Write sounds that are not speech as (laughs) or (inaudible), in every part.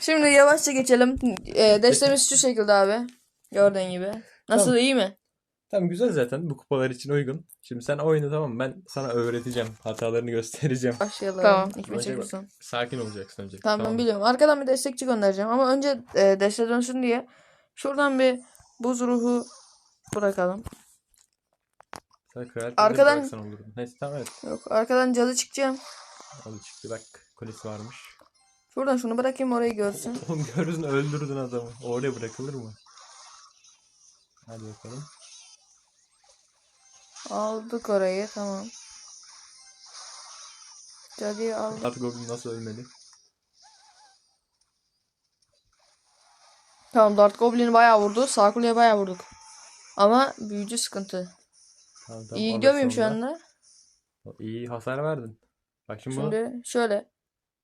Şimdi yavaşça geçelim. E, destemiz şu şekilde abi. Gördüğün gibi. Nasıl Tamam. iyi mi? Tamam güzel zaten bu kupalar için uygun. Şimdi sen oyna tamam mı? Ben sana öğreteceğim. Hatalarını göstereceğim. Başlayalım. Tamam. İlk Önce. Sakin olacaksın önce. Tamam ben biliyorum. Arkadan bir destekçi göndereceğim ama önce e, deste dönsün diye şuradan bir buz ruhu bırakalım. Sen Arkadan-. Neyse tamam evet. Yok arkadan cadı çıkacağım. Oldu çıktı bak. Kulesi varmış. Şuradan şunu bırakayım orayı görsün. (laughs) Oğlum görürsün öldürdün adamı. Oraya bırakılır mı? Hadi bakalım. Aldık orayı tamam. Cadıyı aldık. Artık Goblin nasıl ölmedi? Tamam Dart Goblin'i bayağı vurdu. Sağ kuleye bayağı vurduk. Ama büyücü sıkıntı. Tamam, tamam, İyi gidiyor muyum şu anda? onu da. İyi hasar verdin. Bak şimdi, Şimdi şöyle.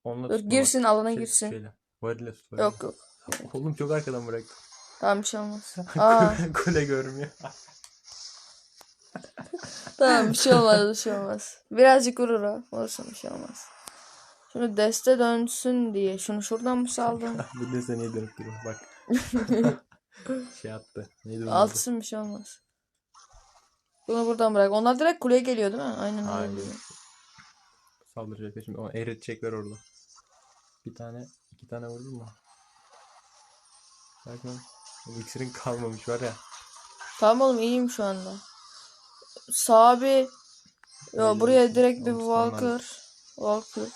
Onunla Dur, tutma girsin, bak. alana Şey- girsin. Şeyle. Varille tut. varille. Yok yok. Oğlum çok arkadan bıraktım. Tamam bir şey olmaz. (laughs) Aa, Kule görmüyor. (laughs) tamam bir şey olmaz bir şey olmaz. Birazcık vurur o. Olsun bir şey olmaz. Şunu deste dönsün diye. Şunu şuradan mı saldım? (laughs) Bu de seni dönüp duruyor. Bak. şey attı. Neydi onun adı? Altsın bir şey olmaz. Bunu buradan bırak. Onlar direkt kuleye geliyor değil mi? Aynen öyle. Aynen. geliyor. Saldıracaklar şimdi. Onu eritecekler orada. Bir tane, iki tane vurur mu? Bu iksirin kalmamış var ya. Tamam oğlum iyiyim şu anda. Sağa bir Yo buraya direkt bir. Walker. Walker.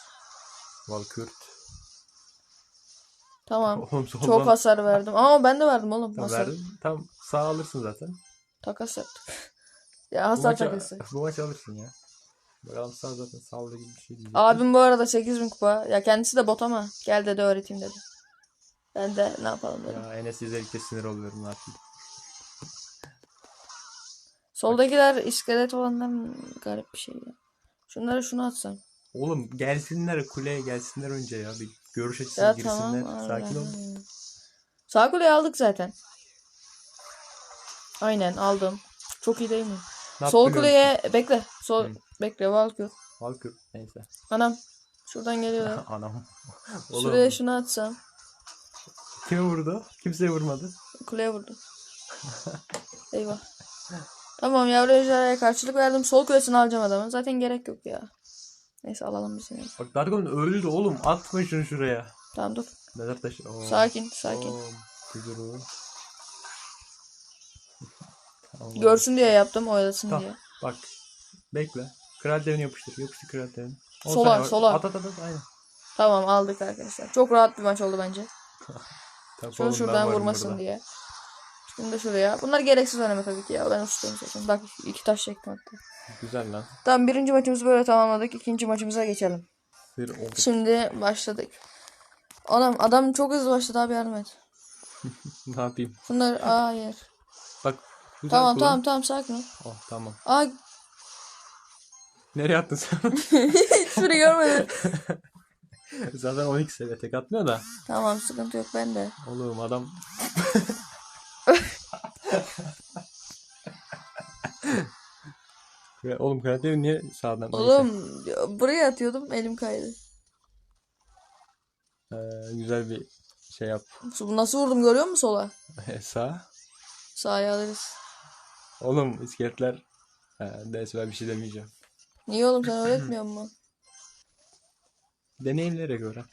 Valkürt. Tamam. (laughs) Oğlum soldan Çok hasar verdim. Ama ben de verdim oğlum hasar. verdin. Tam sağ alırsın zaten. Takas yaptık. (laughs) ya Bu hasar maçı, takası. bu maçı alırsın ya. Bakalım zaten sağlığı gibi bir şey değil. Abim bu arada 8000 kupa. Ya kendisi de bot ama gel dedi öğreteyim dedi. Ben de ne yapalım dedim. Ya Enes izledikçe sinir oluyorum yapayım. Soldakiler iskelet olanlar garip bir şey ya. Şunları şunu atsam. Oğlum gelsinler kuleye gelsinler önce ya. Bir görüş açısına Ya girsinler. tamam. Sakin ol. Sağ kuleyi aldık zaten. Aynen aldım. Çok iyi değil mi? Ne Sol kuleye bekle. Sol Hı. bekle Valkür. Valkür neyse. Anam şuradan geliyor. (laughs) Anam. (laughs) Şuraya Oğlum şunu atsam. kime vurdu? Kimseye vurmadı. Kuleye vurdum. (laughs) Eyvah. Tamam yavru ejderhaya karşılık verdim. Sol kulesini alacağım adamın. Zaten gerek yok ya. Neyse alalım biz yine. Bak Dargon öldü oğlum. Atma şunu şuraya. Tamam dur. Mezar taşı. Oo. Sakin sakin. Oo. Tamam. Görsün diye yaptım oyalasın Tamam. diye. Bak. Bekle. Kral devini yapıştır. Yapıştır kral devini. Sola, sola. At at at. Aynen. Tamam aldık arkadaşlar. Çok rahat bir maç oldu bence. (laughs) Tamam, Şunu şuradan vurmasın burada. diye. Şimdi de şuraya. Bunlar gereksiz oynama tabii ki ya. Ben ustayım zaten. Bak iki taş çektim hatta. Güzel lan. Tamam birinci maçımızı böyle tamamladık. İkinci maçımıza geçelim. Bir. Şimdi başladık. Anam adam çok hızlı başladı abi yardım et. (laughs) Ne yapayım? Bunlar hayır. Güzel Tamam kullan. tamam tamam sakin ol. Oh tamam. Aa Nereye attın sen? (laughs) hiçbiri görmedim. (laughs) Zaten 12 seviye tek atmıyor da. tamam sıkıntı yok ben de. Oğlum adam. (laughs) Ya oğlum karakter niye sağdan? Neyse. Oğlum buraya atıyordum elim kaydı. Ee, güzel bir şey yap. Bu Nasıl vurdum görüyor musun sola? Sağ. Sağa alırız. Oğlum iskeletler. Ee, neyse ben bir şey demeyeceğim. Niye oğlum sen öğretmiyor musun? (clears throat) Deneyimlere göre.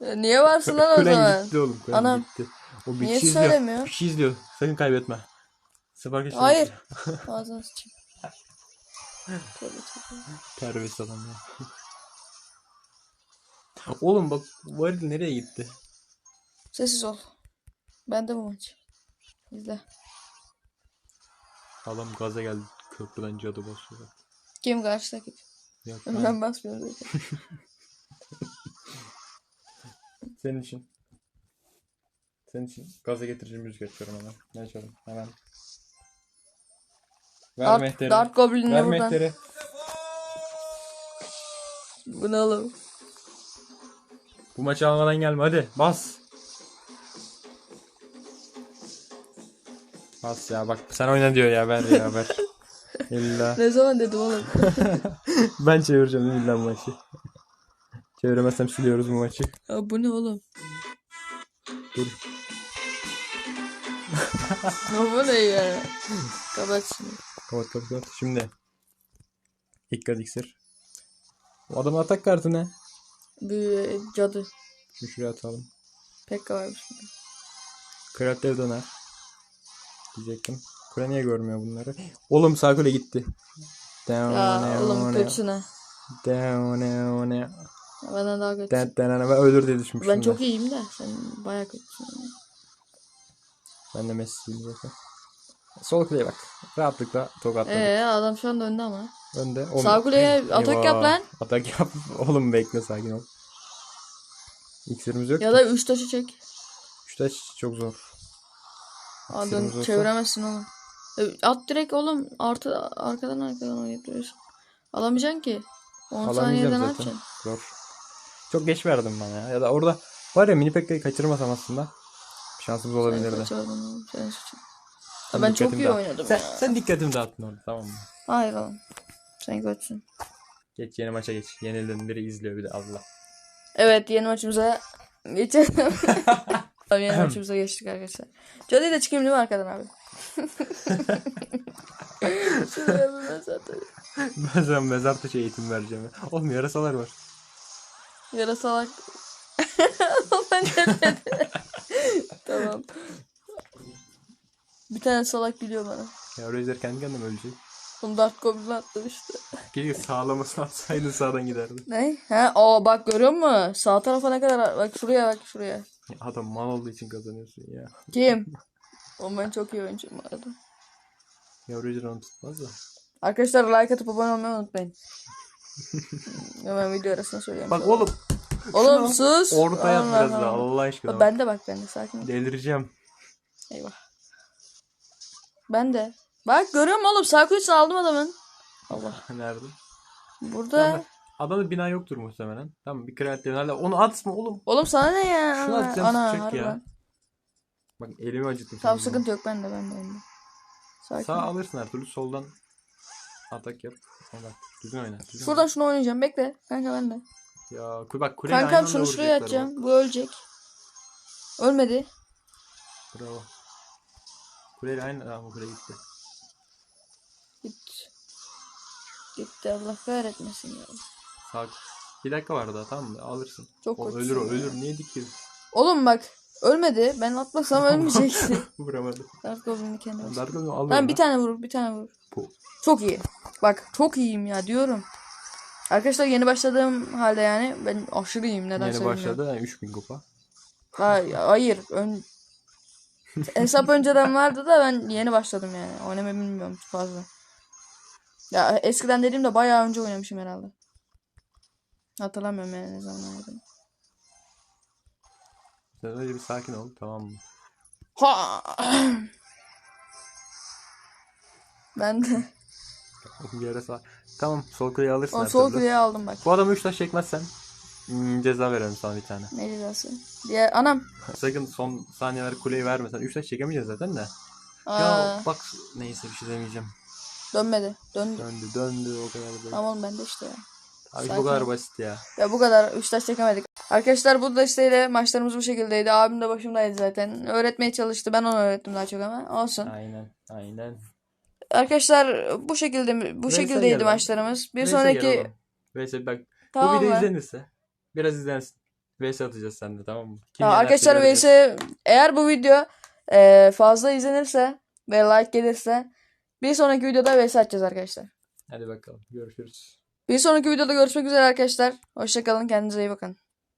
E, Niye varsın lan o Kulen zaman? gitti oğlum. Kulen Anam. gitti. O bir Niye şey izliyor. söylemiyor? Bir şey izliyor. Sakın kaybetme. Sefer geçti. Hayır. (laughs) Ağzına sıçayım. Tövbe tövbe. Terbiyesiz adam ya. Oğlum bak Varil nereye gitti? Sessiz ol. Ben de bu maç. İzle. Adam gaza geldi. Köprüden cadı basıyor. Kim karşıdaki? Yok, Ben basmıyorum zaten. (laughs) Senin için. Senin için gaza getirici müzik açıyorum hemen. Ne açalım? Hemen. Ver Dark, mehteri. Dark Goblin'le Ver buradan. mehteri. Bu ne oğlum? Bu maçı almadan gelme hadi. Bas. Bas ya bak sen oyna diyor ya ver ya ver. (laughs) İlla. Ne zaman dedim oğlum? (laughs) ben çevireceğim illa maçı. Çeviremezsem siliyoruz bu maçı. Ya bu ne oğlum? Dur. Bu ne ya? Kapat şimdi. Kapat kapat kapat. Şimdi. İlk gaz iksir. Bu adamın atak kartı ne? Bir cadı. Şunu şuraya atalım. Pekka varmış. bunda. Kral dev döner. Diyecektim. Kule niye görmüyor bunları? Oğlum sağ kule gitti. Ya oğlum ha. Benden daha kötüsün. Ben ölür diye düşünmüştüm. Ben de. çok iyiyim de sen baya kötüsün. Ben de Messi'yim zaten. Sol kuleye bak. Rahatlıkla tokatladık. Ee adam şu anda önde ama. Önde. Oğlum- Sağ kuleye atak yap lan. Atak yap. (laughs) Oğlum bekle sakin ol. İksirimiz yok. Ya da üç taşı çek. Şu taş çok zor. Dön, olsa- çeviremezsin oğlum. E, At direkt oğlum. Artı arkadan arkadan oynayıp duruyorsun. Alamayacaksın ki. 10 Alamayacağım saniyede ne zaten. yapacaksın? Zor. Çok geç verdim bana ya. Ya da orada var ya mini pekka'yı kaçırmasam aslında. Şansımız Sen olabilirdi. kaçırdın oğlum. Senin suçun. Sen ben çok iyi dağıt. oynadım sen, ya. Sen dikkatimi dağıttın orada tamam mı? Hayır oğlum. Sen kötüsün. Geç yeni maça geç. Yenildin biri izliyor bir de Allah. Evet yeni maçımıza geçelim. (laughs) Yeni maçımıza (clears throat) geçtik arkadaşlar. Jody'yi de çıkayım değil mi arkadan abi? (laughs) Şuraya bir mesaj atayım. ben sana mezar taşı eğitim vereceğim. ya. Oğlum yarasalar var. Yara salak. ben de Tamam. Bir tane salak geliyor bana. Ya Razer kendi kendine ölecek? Onu Dark Goblin'e atlamıştı. Geliyor sağlaması (laughs) atsaydın sağdan giderdi. Ne? He? Aa bak görüyor musun? Sağ tarafa ne kadar... Bak şuraya bak şuraya. Ya Adam mal olduğu için kazanıyorsun ya. Kim? (laughs) Oğlum ben çok iyi oyuncuyum bu arada. Ya onu tutmaz da. Arkadaşlar like atıp abone olmayı unutmayın. (laughs) Hemen video arasında söyleyeyim. Bak oğlum Oğlum sus. orta yap Allah biraz daha Allah. Aşkına. Bak, Ben de bak ben de sakin ol. Delireceğim. Eyvah. Ben de. Bak görüyor musun oğlum? Sağ kuyusunu aldım adamın. Allah. (laughs) Nerede? Burada. Adamda bina yoktur muhtemelen. Tamam bir kraliyet devine. Onu atma oğlum. Oğlum sana ne ya? Şunu atacağım Ana tutacak ya. harbiden. Bak elimi acıttım. Tamam sıkıntı yok ben de ben de. Ben de. Sakin. Sağ alırsın her türlü soldan atak yap. Bak düzgün oyna. Düzgün Şuradan şunu oynayacağım. Bekle. Kanka ben de. Ya bak kuleyle Kankam şunu şuraya atacağım. Bu ölecek. Ölmedi. Bravo. Kuleyle aynı. Aa bu kule gitti. Gitti. Gitti Allah kahretmesin ya. Sağ. Bir dakika var daha tamam mı? Alırsın. Çok o, ölür o ölür. Niye dikiyor? Oğlum bak. Ölmedi. Ben atmasam (laughs) ölmeyecekti. (laughs) Vuramadı. Dark Goblin'i kendi başına. Dark'ı al. Lan bir tane vur, bir tane vur. Bu. Çok iyi. Bak çok iyiyim ya diyorum. Arkadaşlar yeni başladığım halde yani ben aşırı iyiyim neden Yeni başladı. Yani 3000 kupa. Hayır, hayır. Ön... (laughs) Hesap önceden vardı da ben yeni başladım yani. Oynamayı bilmiyorum fazla. Ya eskiden dediğimde bayağı önce oynamışım herhalde. Hatırlamıyorum yani ne zaman oynadım. Sen önce bir sakin ol tamam mı? Ha! ben de. Bir ara sağ. Tamam sol kuleyi alırsın O her sol türlü. kuleye aldım bak. Bu adamı 3 taş çekmezsen hmm, ceza verelim sana bir tane. Ne cezası? Diğer anam. (laughs) Sakın son saniyeler kuleyi vermesen. 3 taş çekemeyeceğiz zaten de. Aa, Ya bak neyse bir şey demeyeceğim. dönmedi. Döndü. Döndü döndü o kadar da. Tamam ben de işte ya. Abi sakin bu kadar basit ya. Ya bu kadar. Üç taş çekemedik. Arkadaşlar bu desteğiyle maçlarımız bu şekildeydi. Abim de başımdaydı zaten. Öğretmeye çalıştı. Ben onu öğrettim daha çok ama. Olsun. Aynen aynen. Arkadaşlar bu şekilde bu Neyse, şekildeydi gel lan. maçlarımız. Bir Neyse, sonraki. Neyse bak tamam bu video izlenirse biraz izlensin. VS atacağız sende tamam mı? Kim yenerse arkadaşlar vs eğer bu video e, fazla izlenirse ve like gelirse bir sonraki videoda vs atacağız arkadaşlar. Hadi bakalım görüşürüz. Bir sonraki videoda görüşmek üzere arkadaşlar. Hoşçakalın. Kendinize iyi bakın.